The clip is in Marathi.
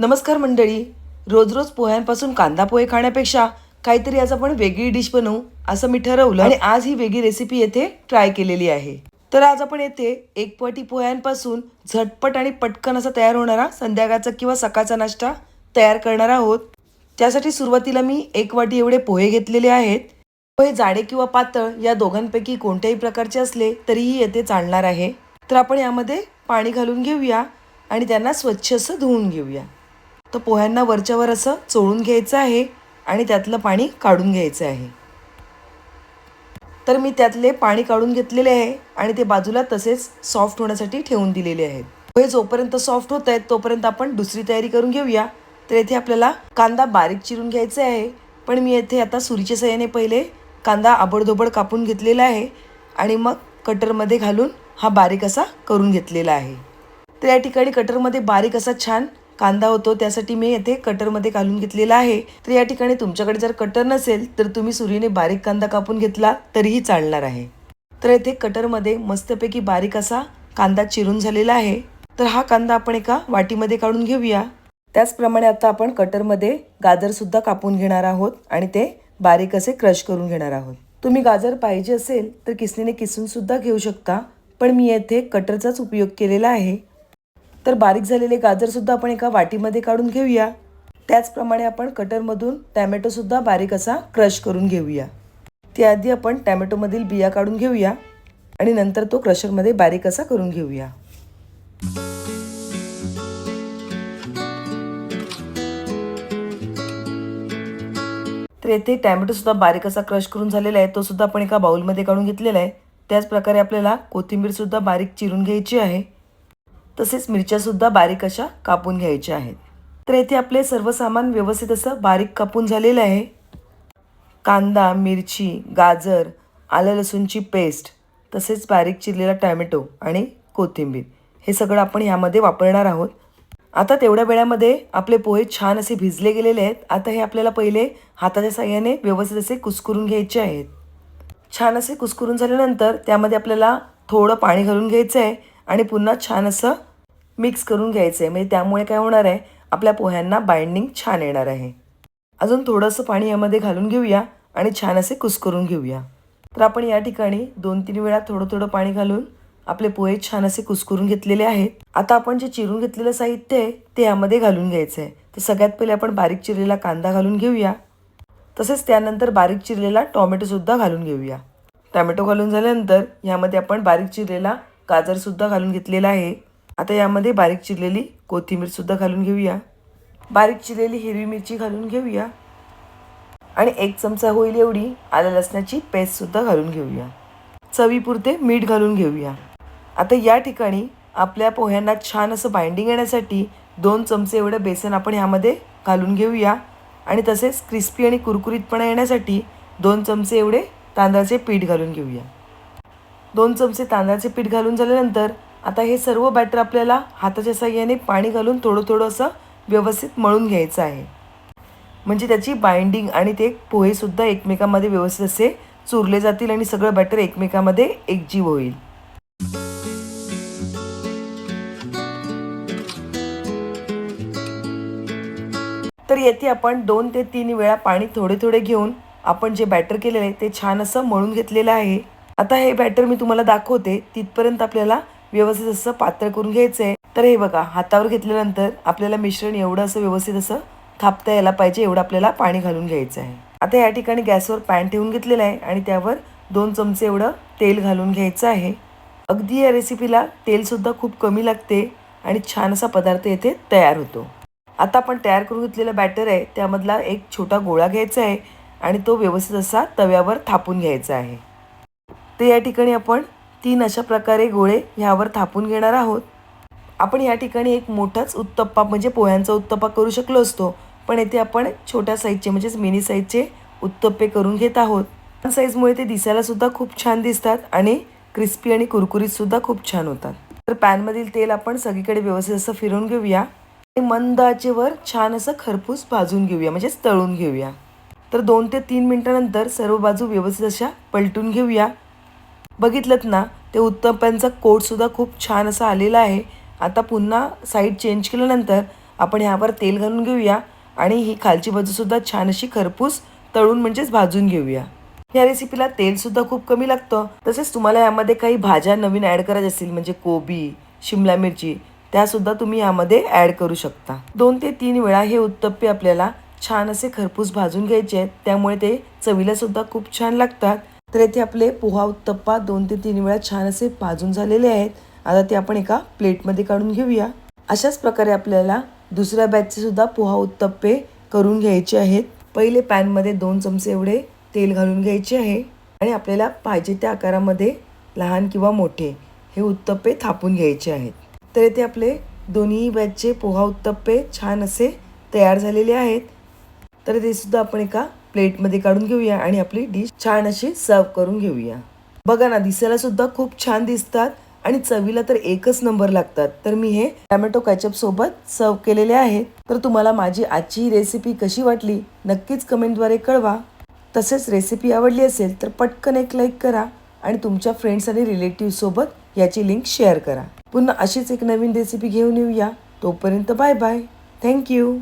नमस्कार मंडळी. रोज रोज पोह्यांपासून कांदा पोहे खाण्यापेक्षा काहीतरी आज आपण वेगळी डिश बनवू असं मी ठरवलं आणि आज ही वेगळी रेसिपी येथे ट्राय केलेली आहे. तर आज आपण येथे एक पटी पोह्यांपासून झटपट आणि पटकन असा तयार होणारा संध्याकाळचा किंवा सकाळचा नाश्ता तयार करणार आहोत. त्यासाठी सुरुवातीला मी एक वाटी एवढे पोहे घेतलेले आहेत. पोहे जाडे किंवा पातळ या दोघांपैकी कोणत्याही प्रकारचे असले तरीही येथे चालणार आहे. तर आपण यामध्ये पाणी घालून घेऊया आणि त्यांना स्वच्छ असं धुवून घेऊया. तर पोह्यांना वरच्यावर असं चोळून घ्यायचं आहे आणि त्यातलं पाणी काढून घ्यायचं आहे. तर मी त्यातले पाणी काढून घेतलेले आहे आणि ते बाजूला तसेच सॉफ्ट होण्यासाठी ठेवून दिलेले आहेत. पोहे जोपर्यंत सॉफ्ट होत आहेत तोपर्यंत आपण दुसरी तयारी करून घेऊया. तर येथे आपल्याला कांदा बारीक चिरून घ्यायचा आहे. पण मी येथे आता सुरीच्या सहाय्याने पहिले कांदा आबडधोबड कापून घेतलेला आहे आणि मग कटरमध्ये घालून हा बारीक असा करून घेतलेला आहे. तर या ठिकाणी कटरमध्ये बारीक असा छान कांदा होतो त्यासाठी मी येथे कटरमध्ये घालून घेतलेला आहे. तर या ठिकाणी तुमच्याकडे जर कटर नसेल तर तुम्ही सुरीने बारीक कांदा कापून घेतला तरीही चालणार आहे. तर येथे कटरमध्ये मस्तपैकी बारीक असा कांदा चिरून झालेला आहे. तर हा कांदा आपण एका वाटीमध्ये काढून घेऊया. त्याचप्रमाणे आता आपण कटरमध्ये गाजरसुद्धा कापून घेणार आहोत आणि ते बारीक असे क्रश करून घेणार आहोत. तुम्ही गाजर पाहिजे असेल तर किसणीने किसूनसुद्धा घेऊ शकता. पण मी येथे कटरचाच उपयोग केलेला आहे. तर बारीक झालेले गाजरसुद्धा आपण एका वाटीमध्ये काढून घेऊया. त्याचप्रमाणे आपण कटरमधून टॅमॅटोसुद्धा बारीक असा क्रश करून घेऊया. त्याआधी आपण टॅमॅटोमधील बिया काढून घेऊया आणि नंतर तो क्रशरमध्ये बारीक असा करून घेऊया. तर येथे टॅमॅटोसुद्धा बारीक असा क्रश करून झालेला आहे. तो सुद्धा आपण एका बाउलमध्ये काढून घेतलेला आहे. त्याचप्रकारे आपल्याला कोथिंबीरसुद्धा बारीक चिरून घ्यायची आहे. तसेच मिरच्यासुद्धा बारीक अशा कापून घ्यायच्या आहेत. तर येथे आपले सर्व सामान व्यवस्थित असं बारीक कापून झालेलं आहे. कांदा मिरची गाजर आलं लसूणची पेस्ट तसेच बारीक चिरलेला टॅमॅटो आणि कोथिंबीर. हे सगळं आपण ह्यामध्ये वापरणार आहोत. आता तेवढ्या वेळामध्ये आपले पोहे छान असे भिजले गेलेले आहेत. आता हे आपल्याला पहिले हाताच्या साह्याने व्यवस्थित असे कुस्करून घ्यायचे आहेत. छान असे कुस्करून झाल्यानंतर त्यामध्ये आपल्याला थोडं पाणी घालून घ्यायचं आहे आणि पुन्हा छान असं मिक्स करून घ्यायचं आहे म्हणजे त्यामुळे काय होणार आहे? आपल्या पोह्यांना बाइंडिंग छान येणार आहे. अजून थोडंसं पाणी यामध्ये घालून घेऊया आणि छान असे कुस्करून घेऊया. तर आपण या ठिकाणी दोन तीन वेळा थोडं थोडं पाणी घालून आपले पोहे छान असे कुस्करून घेतलेले आहेत. आता आपण जे चिरून घेतलेलं साहित्य आहे ते यामध्ये घालून घ्यायचं आहे तर सगळ्यात पहिले आपण बारीक चिरलेला कांदा घालून घेऊया. तसेच त्यानंतर बारीक चिरलेला टॉमॅटोसुद्धा घालून घेऊया. टॅमॅटो घालून झाल्यानंतर यामध्ये आपण बारीक चिरलेला गाजरसुद्धा घालून घेतलेला आहे. आता यामध्ये बारीक चिरलेली कोथिंबीरसुद्धा घालून घेऊया. बारीक चिरलेली हिरवी मिरची घालून घेऊया. आणि एक चमचा होईल एवढी आल्या लसणाची पेस्टसुद्धा घालून घेऊया. चवीपुरते मीठ घालून घेऊया. आता या ठिकाणी आपल्या पोह्यांना छान असं बाइंडिंग येण्यासाठी दोन चमचे एवढं बेसन आपण ह्यामध्ये घालून घेऊया. आणि तसेच क्रिस्पी आणि कुरकुरीतपणा येण्यासाठी दोन चमचे एवढे तांदळाचे पीठ घालून घेऊया. दोन चमचे तांदळाचे पीठ घालून झाल्यानंतर आता हे सर्व बॅटर आपल्याला हाताच्या साह्याने पाणी घालून थोडं थोडं असं व्यवस्थित मळून घ्यायचं आहे. म्हणजे त्याची बाइंडिंग आणि ते पोहेसुद्धा एकमेकांमध्ये व्यवस्थित असे चुरले जातील आणि सगळं बॅटर एकमेकांमध्ये एकजीव होईल. तर येथे आपण दोन ते तीन वेळा पाणी थोडे थोडे घेऊन आपण जे बॅटर केलेलं आहे ते छान असं मळून घेतलेलं आहे. आता हे बॅटर मी तुम्हाला दाखवते तिथपर्यंत आपल्याला व्यवस्थित असं पातळ करून घ्यायचं आहे तर हे बघा हातावर घेतल्यानंतर आपल्याला मिश्रण एवढं असं व्यवस्थित असं थापता यायला पाहिजे एवढं आपल्याला पाणी घालून घ्यायचं आहे आता या ठिकाणी गॅसवर पॅन ठेवून घेतलेलं आहे आणि त्यावर दोन चमचे एवढं तेल घालून घ्यायचं आहे. अगदी या रेसिपीला तेलसुद्धा खूप कमी लागते आणि छान असा पदार्थ येथे तयार होतो. आता आपण तयार करून घेतलेलं बॅटर आहे त्यामधला एक छोटा गोळा घ्यायचा आहे आणि तो व्यवस्थित असा तव्यावर थापून घ्यायचा आहे. तर या ठिकाणी आपण तीन अशा प्रकारे गोळे ह्यावर थापून घेणार आहोत. आपण या ठिकाणी एक मोठाच उत्तप्पा म्हणजे पोह्यांचा उत्तप्पा करू शकलो असतो. पण येथे आपण छोट्या साईजचे म्हणजेच मिनी साईजचे उत्तप्पे करून घेत आहोत. लहान साईजमुळे ते दिसायलासुद्धा खूप छान दिसतात आणि क्रिस्पी आणि कुरकुरीतसुद्धा खूप छान होतात. तर पॅनमधील तेल आपण सगळीकडे व्यवस्थित असं फिरवून घेऊया. आणि मंद आचेवर छान असं खरपूस भाजून घेऊया म्हणजेच तळून घेऊया. तर दोन ते तीन मिनटानंतर सर्व बाजू व्यवस्थित अशा पलटून घेऊया. बघितलंत ना ते उत्तप्प्यांचा कोटसुद्धा खूप छान असा आलेला आहे. आता पुन्हा साईड चेंज केल्यानंतर आपण ह्यावर तेल घालून घेऊया आणि ही खालची बाजूसुद्धा छान अशी खरपूस तळून म्हणजेच भाजून घेऊया. या रेसिपीला तेलसुद्धा खूप कमी लागतं. तसेच तुम्हाला यामध्ये काही भाज्या नवीन ॲड करायच्या असतील म्हणजे कोबी शिमला मिरची त्यासुद्धा तुम्ही यामध्ये ॲड करू शकता. दोन ते तीन वेळा हे उत्तप्पे आपल्याला छान असे खरपूस भाजून घ्यायचे आहेत. त्यामुळे ते चवीलासुद्धा खूप छान लागतात. तर येथे आपले पोहा उत्तप्पा दोन ते तीन वेळा छान असे भाजून झालेले आहेत. आता ते आपण एका प्लेटमध्ये काढून घेऊया. अशाच प्रकारे आपल्याला दुसऱ्या बॅचचे सुद्धा पोहा उत्तप्पे करून घ्यायचे आहेत. पहिले पॅनमध्ये दोन चमचे एवढे तेल घालून घ्यायचे आहे. आणि आपल्याला पाहिजे त्या आकारामध्ये लहान किंवा मोठे हे उत्तप्पे थापून घ्यायचे आहेत. तर येथे आपले दोन्ही बॅचचे पोहा उत्तप्पे छान असे तयार झालेले आहेत. तर ते सुद्धा आपण एका प्लेटमध्ये काढून घेऊया आणि आपली डिश छान अशी सर्व करून घेऊया. बघा ना दिसायला सुद्धा खूप छान दिसतात आणि चवीला तर एकच नंबर लागतात. तर मी हे टॅमॅटो कॅचअप सोबत सर्व केलेले आहेत. तर तुम्हाला माझी आजची ही रेसिपी कशी वाटली नक्कीच कमेंटद्वारे कळवा. तसेच रेसिपी आवडली असेल तर पटकन एक लाईक करा आणि तुमच्या फ्रेंड्स आणि रिलेटिव्ह सोबत याची लिंक शेअर करा. पुन्हा अशीच एक नवीन रेसिपी घेऊन येऊया. तोपर्यंत बाय बाय. थँक्यू